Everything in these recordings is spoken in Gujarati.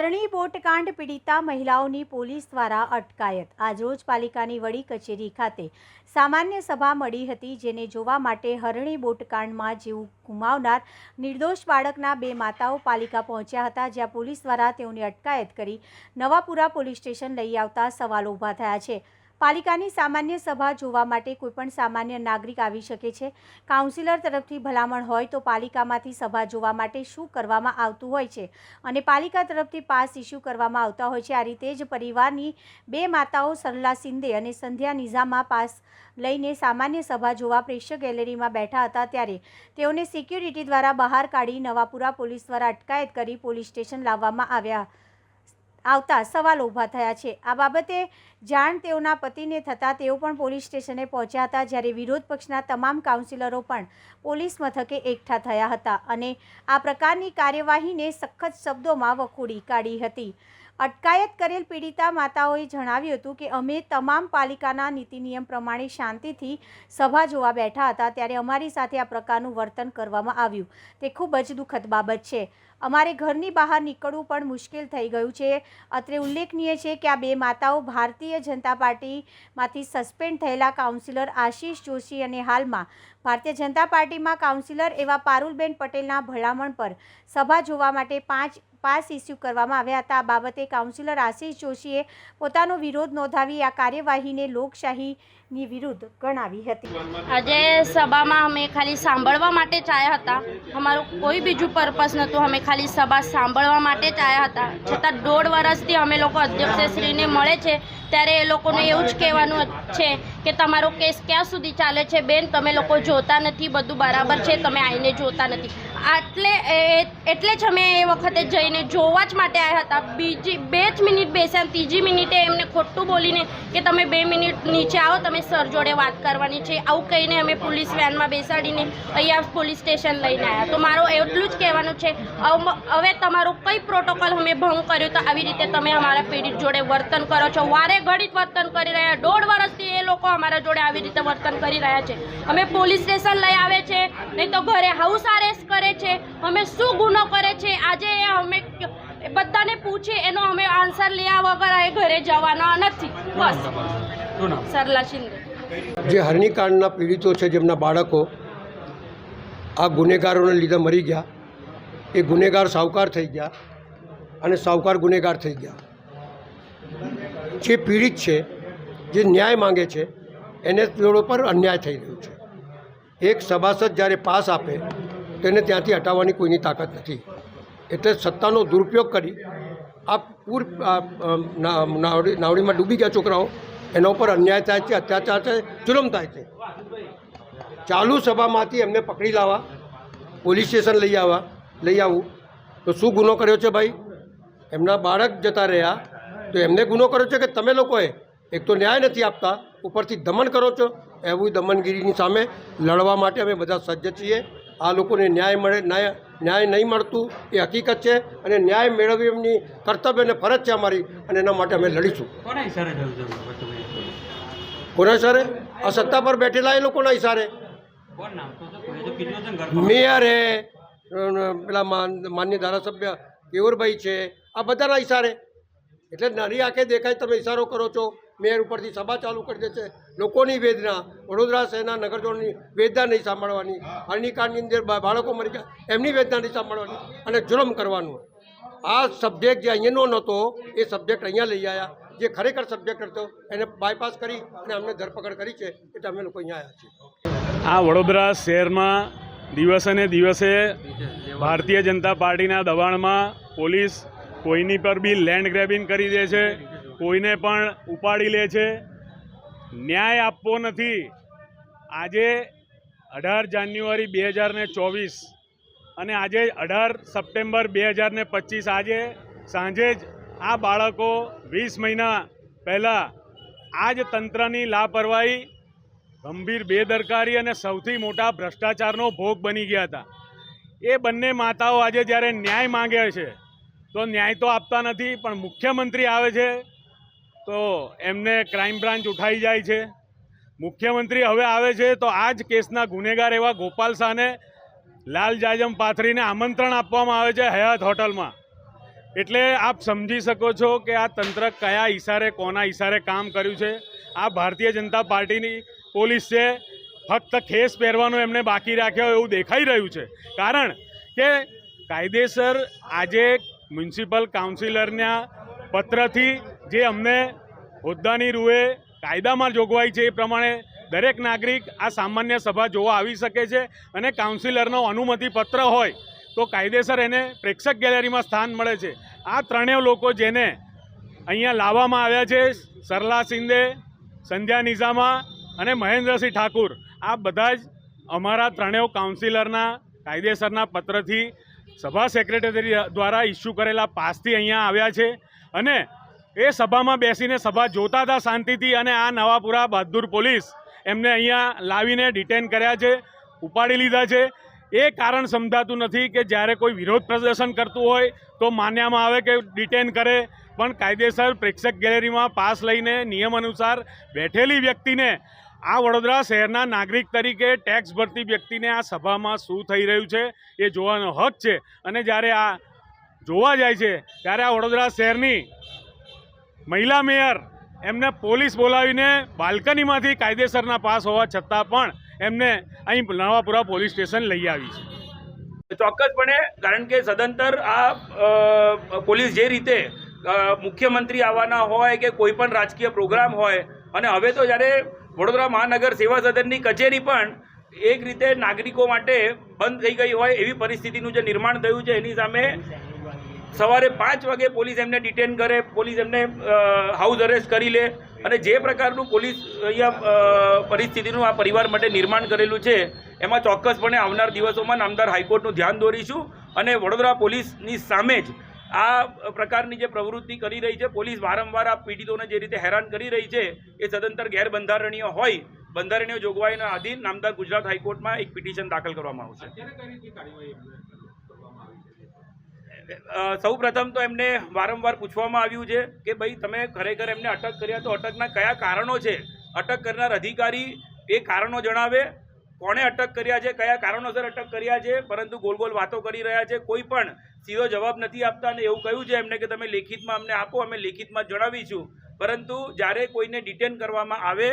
હરણી બોટકાંડ પીડિતા મહિલાઓની પોલીસ દ્વારા અટકાયત. આજરોજ પાલિકાની વડી કચેરી ખાતે સામાન્ય સભા મળી હતી, જેને જોવા માટે હરણી બોટકાંડમાં જીવ ગુમાવનાર નિર્દોષ બાળકના બે માતાઓ પાલિકા પહોંચ્યા હતા, જ્યાં પોલીસ દ્વારા તેઓની અટકાયત કરી નવાપુરા પોલીસ સ્ટેશન લઈ આવતા સવાલો ઊભા થયા છે. પાલિકાની સામાન્ય સભા જોવા માટે કોઈપણ સામાન્ય નાગરિક આવી શકે છે. કાઉન્સિલર તરફથી ભલામણ હોય તો પાલિકામાંથી સભા જોવા માટે શું કરવામાં આવતું હોય છે અને પાલિકા તરફથી પાસ ઇસ્યુ કરવામાં આવતા હોય છે. આ રીતે જ પરિવારની બે માતાઓ સરલા સિંદે અને સંધ્યા નિઝામા પાસ લઈને સામાન્ય સભા જોવા પ્રેક્ષક ગેલેરીમાં બેઠા હતા ત્યારે તેઓને સિક્યુરિટી દ્વારા બહાર કાઢી નવાપુરા પોલીસ દ્વારા અટકાયત કરી પોલીસ સ્ટેશન લાવવામાં આવ્યા આવતા સવાલ ઊભા થયા છે. આ બાબતે જાણ તેઓના પતિને થતાં તેઓ પણ પોલીસ સ્ટેશને પહોંચ્યા હતા જ્યારે વિરોધ પક્ષના તમામ કાઉન્સિલરો પણ પોલીસ મથકે એકઠા થયા હતા અને આ પ્રકારની કાર્યવાહીને સખત શબ્દોમાં વખોડી કાઢી હતી. અટકાયત કરેલ પીડિતા માતાઓએ જણાવ્યું હતું કે અમે તમામ પાલિકાના નીતિ નિયમ પ્રમાણે શાંતિથી સભા જોવા બેઠા હતા ત્યારે અમારી સાથે આ પ્રકારનું વર્તન કરવામાં આવ્યું. તે ખૂબ જ દુઃખદ બાબત છે. અમારે ઘરની બહાર નીકળવું પણ મુશ્કેલ થઈ ગયું છે. અત્રે ઉલ્લેખનીય છે કે આ બે માતાઓ ભારતીય જનતા પાર્ટીમાંથી સસ્પેન્ડ થયેલા કાઉન્સિલર આશીષ જોશી અને હાલમાં ભારતીય જનતા પાર્ટીમાં કાઉન્સિલર એવા પારુલબેન પટેલના ભલામણ પર સભા જોવા માટે પાંચ પાસ ઇસ્યુ કરવામાં આવ્યા હતા. આ બાબતે કાઉન્સિલર આશિષ જોશીએ પોતાનો વિરોધ નોંધાવી આ કાર્યવાહીને લોકશાહીની વિરુદ્ધ ગણાવી હતી. આજે સભામાં અમે ખાલી સાંભળવા માટે જ આવ્યા હતા. અમારું કોઈ બીજું પર્પસ નહોતું. અમે ખાલી સભા સાંભળવા માટે જ આવ્યા હતા. છતાં દોઢ વર્ષથી અમે લોકો અધ્યક્ષશ્રીને મળે છે ત્યારે એ લોકોને એવું જ કહેવાનું છે કે તમારો કેસ ક્યાં સુધી ચાલે છે? બેન, તમે લોકો જોતા નથી, બધું બરાબર છે, તમે આવીને જોતા નથી. આટલે એટલે જ અમે એ વખતે જઈને જોવા જ માટે આવ્યા હતા. બીજી, બે જ મિનિટ બેસ્યા ત્રીજી મિનિટે એમને ખોટું બોલીને કે તમે બે મિનિટ નીચે આવો, તમે સર જોડે વાત કરવાની છે. આવું કહીને અમે પોલીસ વેનમાં બેસાડીને અહીંયા પોલીસ સ્ટેશન લઈને આવ્યા તો મારો એટલું જ કહેવાનું છે હવે તમારું કઈ પ્રોટોકોલ અમે ભંગ કર્યો તો આવી રીતે તમે અમારા પીડિત જોડે વર્તન કરો છો? વારે ઘડી વર્તન કરી રહ્યા, દોઢ વર્ષથી એ લોકો અમારા જોડે આવી રીતે વર્તન કરી રહ્યા છે. અમે પોલીસ સ્ટેશન લઈ આવે છે, નહીં તો ઘરે હાઉસ અરેસ્ટ કરે છે. અમે શું ગુનો કરે છે, આજે અમે બધાને પૂછે, એનો અમે આન્સર લેવા વગર એ ઘરે જવાના નથી. બસ. સરલા શિંદે. જે હરણીકાંડના પીડિતો છે, જેમના બાળકો આ ગુનેગારોને લીધે મરી ગયા, એ ગુનેગાર સાવકાર થઈ ગયા અને સાવકાર ગુનેગાર થઈ ગયા. જે પીડિત છે, જે ન્યાય માંગે છે એને જોડો પર અન્યાય થઈ રહ્યો છે. એક સભાસદ જ્યારે પાસ આપે, તેને ત્યાંથી હટાવવાની કોઈની તાકાત નથી. એટલે સત્તાનો દુરુપયોગ કરી આ પૂર નાવડીમાં ડૂબી ગયા છોકરાઓ, એના ઉપર અન્યાય થાય છે, અત્યાચાર છે જુલમ થાય છે. ચાલુ સભામાંથી એમને પકડી લાવવા, પોલીસ સ્ટેશન લઈ આવવા, લઈ આવવું. તો શું ગુનો કર્યો છે ભાઈ? એમના બાળક જતા રહ્યા. તો એમને ગુનો કર્યો છે કે તમે લોકોએ? એક તો ન્યાય નથી આપતા ઉપરથી દમન કરો છો એવું દમનગીરીની સામે લડવા માટે અમે બધા સજ્જ છીએ. આ લોકોને ન્યાય મળે ન્યાય ન્યાય નહીં મળતું એ હકીકત છે અને ન્યાય મેળવવી એમની કર્તવ્ય અને ફરજ છે અમારી અને એના માટે અમે લડીશું. કોના ઇશારે આ સત્તા પર બેઠેલા એ લોકોના ઇશારે મેયર હે પેલા માન- માન્ય ધારાસભ્ય કેવરભાઈ છે આ બધાના ઇશારે એટલે નરી આંખે દેખાય તમે ઇશારો કરો છો. મેયર ઉપરથી સભા ચાલુ કરી દે છે. લોકોની વેદના, વડોદરા શહેરના નગરજનોની વેદના નહીં સાંભળવાની. હરણીકાંડની અંદર બાળકો મરી ગયા, એમની વેદના નહીં સાંભળવાની. અને જુલમ કરવાનું. આ સબ્જેક્ટ જે અહીંયાનો નહોતો, એ સબ્જેક્ટ અહીંયા લઈ આવ્યા જે ખરેખર સબ્જેક્ટ હતો, એને બાયપાસ કરી અને અમને ધરપકડ કરી છે, એટલે અમે લોકો અહીંયા આવ્યા છીએ. આ વડોદરા શહેરમાં દિવસે ને દિવસે ભારતીય જનતા પાર્ટીના દબાણમાં પોલીસ કોઈની પર બી લેન્ડ ગ્રેબિંગ કરી દે છે. કોઈને પણ ઉપાડી લે છે. ન્યાય આપવો નથી. આજે અઢાર જાન્યુઆરી બે હજારને ચોવીસ અને આજે અઢાર સપ્ટેમ્બર બે હજારને પચીસ, આજે સાંજે જ આ બાળકો વીસ મહિના પહેલાં આ જ તંત્રની લાપરવાહી, ગંભીર બેદરકારી અને સૌથી મોટા ભ્રષ્ટાચારનો ભોગ બની ગયા હતા. એ બંને માતાઓ આજે જ્યારે ન્યાય માંગે છે, તો ન્યાય તો આપતા નથી, પણ મુખ્યમંત્રી આવે છે તો એમને ક્રાઇમ બ્રાન્ચ ઉઠાઈ જાય છે. મુખ્યમંત્રી હવે આવે છે તો આ જ કેસના ગુનેગાર એવા ગોપાલ શાહને લાલ જાજમ પાથરીને આમંત્રણ આપવામાં આવે છે હયાત હોટલમાં. એટલે આપ સમજી શકો છો કે આ તંત્ર કયા ઈશારે, કોના ઈશારે કામ કર્યું છે. આ ભારતીય જનતા પાર્ટીની પોલીસ છે. ફક્ત ખેસ પહેરવાનું એમને બાકી રાખ્યો એવું દેખાઈ રહ્યું છે. કારણ કે કાયદેસર આજે મ્યુનિસિપલ કાઉન્સિલરના પત્રથી જે અમને હોદ્દાની રૂએ કાયદામાં જોગવાઈ છે એ પ્રમાણે દરેક નાગરિક આ સામાન્ય સભા જોવા આવી શકે છે અને કાઉન્સિલરનો અનુમતિ પત્ર હોય તો કાયદેસર એને પ્રેક્ષક ગેલેરીમાં સ્થાન મળે છે. આ ત્રણેય લોકો જેને અહીંયા લાવવામાં આવ્યા છે, સરલા શિંદે સંધ્યા નિઝામા અને મહેન્દ્રસિંહ ઠાકુર, આ બધા જ અમારા ત્રણેય કાઉન્સિલરના કાયદેસરના પત્રથી સભા સેક્રેટરી દ્વારા ઇસ્યુ કરેલા પાસથી અહીંયા આવ્યા છે અને એ સભામાં બેસીને સભા જોતા હતા શાંતિથી અને આ નવાપુરા બહાદુર પોલીસ એમને અહીંયા લાવીને ડિટેન કર્યા છે, ઉપાડી લીધા છે. એ કારણ સમજાતું નથી કે જ્યારે કોઈ વિરોધ પ્રદર્શન કરતું હોય તો માન્યામાં આવે કે ડિટેન કરે, પણ કાયદેસર પ્રેક્ષક ગેલેરીમાં પાસ લઈને નિયમ અનુસાર બેઠેલી વ્યક્તિને આ વડોદરા શહેરના નાગરિક તરીકે ટેક્સ ભરતી વ્યક્તિને આ સભામાં શું થઈ રહ્યું છે એ જોવાનો હક છે. અને જ્યારે આ જોવા જાય છે, ત્યારે આ વડોદરા શહેરની મહિલા મેયર એમને પોલીસ બોલાવીને બાલ્કનીમાંથી કાયદેસરના પાસ હોવા છતાં પણ એમને અહીં નવાપુરા પોલીસ સ્ટેશન લઈ આવી છે. ચોક્કસપણે, કારણ કે સદંતર આ પોલીસ જે રીતે મુખ્યમંત્રી આવવાના હોય કે કોઈ પણ રાજકીય પ્રોગ્રામ હોય, અને હવે તો જ્યારે વડોદરા મહાનગર સેવા સદનની કચેરી પણ એક રીતે નાગરિકો માટે બંધ થઈ ગઈ હોય એવી પરિસ્થિતિનું જે નિર્માણ થયું છે, એની સામે સવારે પાંચ વાગે પોલીસ એમને ડિટેન કરે, પોલીસ એમને હાઉસ અરેસ્ટ કરી લે અને જે પ્રકારનું પોલીસ અહીંયા પરિસ્થિતિનું આ પરિવાર માટે નિર્માણ કરેલું છે, એમાં ચોક્કસપણે આવનાર દિવસોમાં નામદાર હાઈકોર્ટનું ધ્યાન દોરીશું અને વડોદરા પોલીસની સામે જ આ પ્રકારની જે પ્રવૃત્તિ કરી રહી છે, પોલીસ વારંવાર આ પીડિતોને જે રીતે હેરાન કરી રહી છે, એ સદંતર ગેરબંધારણીય હોય, બંધારણીય જોગવાઈના આધીન નામદાર ગુજરાત હાઈકોર્ટમાં એક પિટિશન દાખલ કરવામાં આવશે. સૌ પ્રથમ તો એમને વારંવાર પૂછવામાં આવ્યું છે કે ભાઈ, તમે ખરેખર એમને અટક કર્યા તો અટકના કયા કારણો છે? અટક કરનાર અધિકારી એ કારણો જણાવે. કોણે અટક કર્યા છે? કયા કારણોસર અટક કર્યા છે? પરંતુ ગોલ ગોલ વાતો કરી રહ્યા છે. કોઈ પણ સીધો જવાબ નથી આપતા અને એવું કહ્યું છે એમને કે તમે લેખિતમાં અમને આપો, અમે લેખિતમાં જણાવીશું. પરંતુ જ્યારે કોઈને ડિટેન કરવામાં આવે,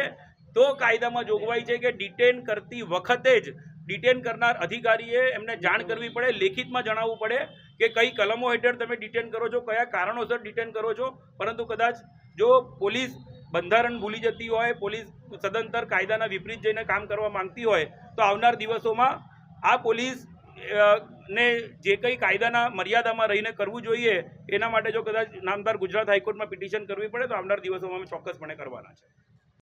તો કાયદામાં જોગવાઈ છે કે ડિટેન કરતી વખતે જ ડિટેન કરનાર અધિકારીએ એમને જાણ કરવી પડે, લેખિતમાં જણાવવું પડે કે કઈ કલમો હેઠળ તમે ડિટેન કરો છો, કયા કારણોસર ડિટેન કરો છો. પરંતુ કદાચ જો પોલીસ બંધારણ ભૂલી જતી હોય, પોલીસ સદંતર કાયદાના વિપરીત જઈને કામ કરવા માંગતી હોય, તો આવનાર દિવસોમાં આ પોલીસ ને જે કંઈ કાયદાના મર્યાદામાં રહીને કરવું જોઈએ, એના માટે જો કદાચ નામદાર ગુજરાત હાઈકોર્ટમાં પિટિશન કરવી પડે, તો આવનાર દિવસોમાં અમે ચોક્કસપણે કરવાના છે.